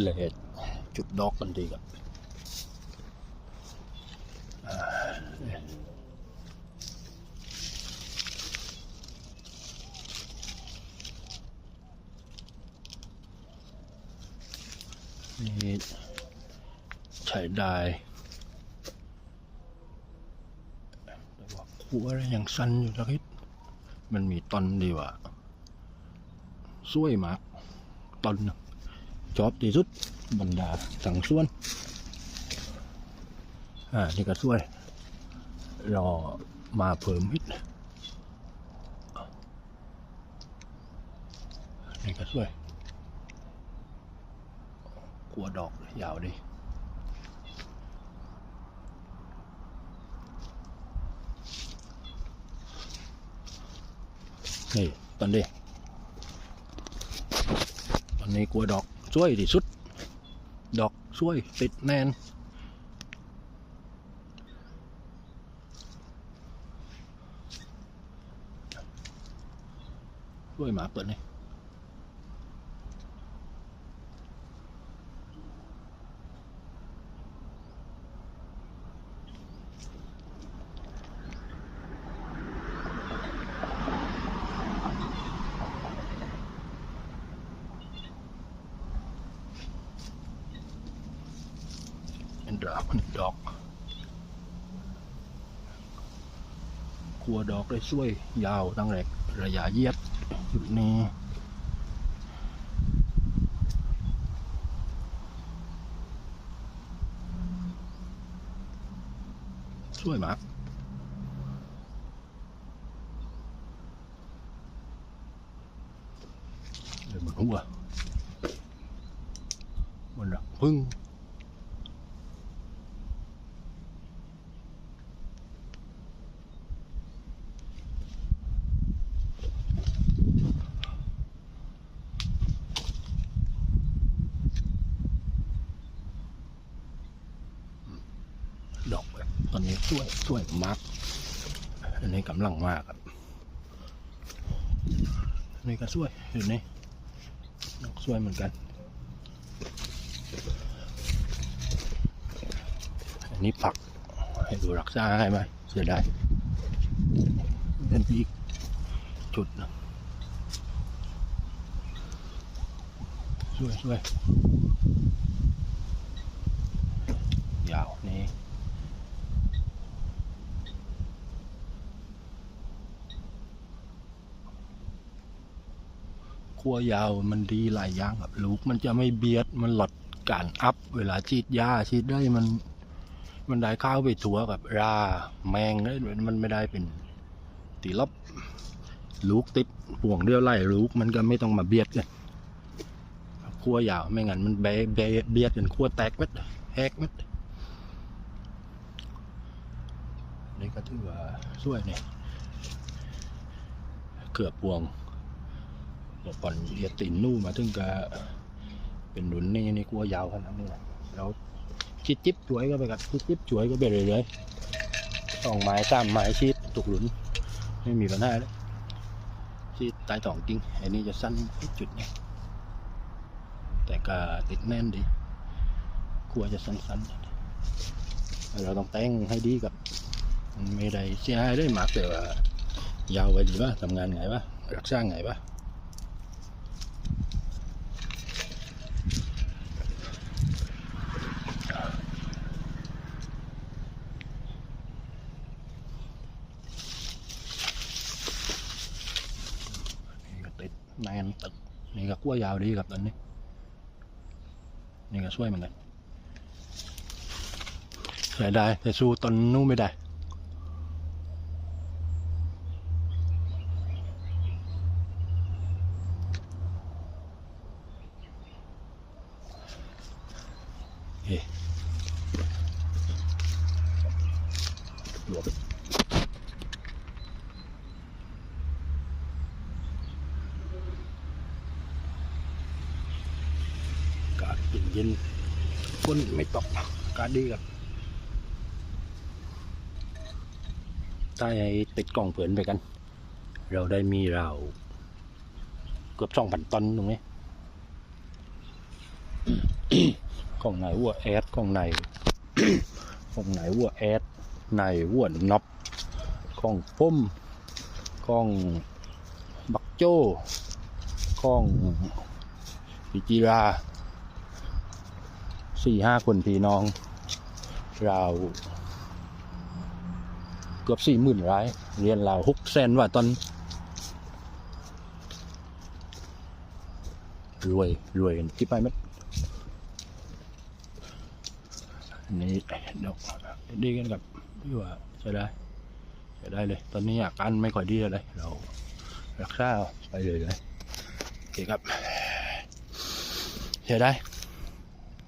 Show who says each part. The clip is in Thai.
Speaker 1: เลดจุดดอกกันดีกับนี่ใช้ได้แต่ว่าหัวยังสั้นอยู่สักนิดมันมีตอนดีว่าสวยมาก ตอนน่ะชอบที่สุดบรรดาสังส่วน อ่า นี่ก็สวย รอมาเพิ่มฮิตนี่ก็สวย กลัวดอกยาวดินี่ตอนนี้ นนี้กลัวดอกสวยที่สุด ดอกสวยติดแน่นสวยมากตัวนี้เป็น ดอกนี่ดอก กลัวดอกได้ช่วย ยาวตั้งแรกระยะเยียดจุดนี้ช่วยมากเลยมันหัวมันอะพึ่ง ดอกแบบ ตอนนี้สวยสวยมาก อันนี้กำลังมากครับอันนี้ก็สวยอยู่นี่ดอกสวยเหมือนกัน อันนี้ผักให้ดูรักษาให้ไหมเสียดายเป็นอีกจุดหนึงสวยสวยยาวนี่ ขั้วยาวมันดีหลายอย่างครับลูกมันจะไม่เบียดมันหลดการอัพ เวลาฉีดยาฉีดได้มันมันได้ข้าวไปถั่วกับราแมงได้มันไม่ได้เป็นตีลบลูกติดห่วงเดียวไล่ลูกมันก็ไม่ต้องมาเบียดกันขั้วยาวไม่งั้นมันเบเบเบียดกันขั้วแตกเม็ดแหกเม็ดนี่ก็ถือว่าช่วยนี่เกือบพวง เมื่อก่อนเรียตินนู่มาถึงก็เป็นหนุนนี่นี่กลัวยาวขนาดนี้แล้วชิดจิ๊บช่วยก็ไปกับชิดจิ๊บช่วยก็ไปเรื่อยๆสองไม้สามไม้ชิดตุกหลุนไม่มีปัญหาเลยชิดตายสองจริงอันนี้จะสั้นที่จุดนี้แต่ก็ติดแน่นดีกลัวจะสั้นๆ เราต้องแต่งให้ดีกับ ไม่ได้เสียหายได้มากแต่ว่ายาวไปดีป่ะทำงานไงป่ะรักษาไงป่ะ นี่ก็ติด แนนตึกนี่ก็กล้วยยาวดีครับตอนนี้นี่ก็ช่วยเหมือนกันใช้ได้แต่สู้ต้นนู้นไม่ได้เฮ้หลวบอากาศ เย็นฝนไม่ตกอากาศดีครับถ้ให้ติดกล่องเผินไปกัน เราได้มีเราเกือบสองพันตันตรงนี้ของไหนวัวแอดของไหนของไหนวัวแอดไหนวัวน็อปของปุ้มของบักโจ้ของพิจิรา สี่ห้าคนพี่น้อง เราเกือบสี่หมื่นราย เรียนเราหกแสนว่าตอน รวย รวยกันที่ไปมอันนี้เดี๋ยวดีกันกับพี่ว่าใช้ได้ใช้ได้เลย ตอนนี้อาการไม่ค่อยดีอะไรเรารักษาไปเลยเลยโอเคครับใช้ได้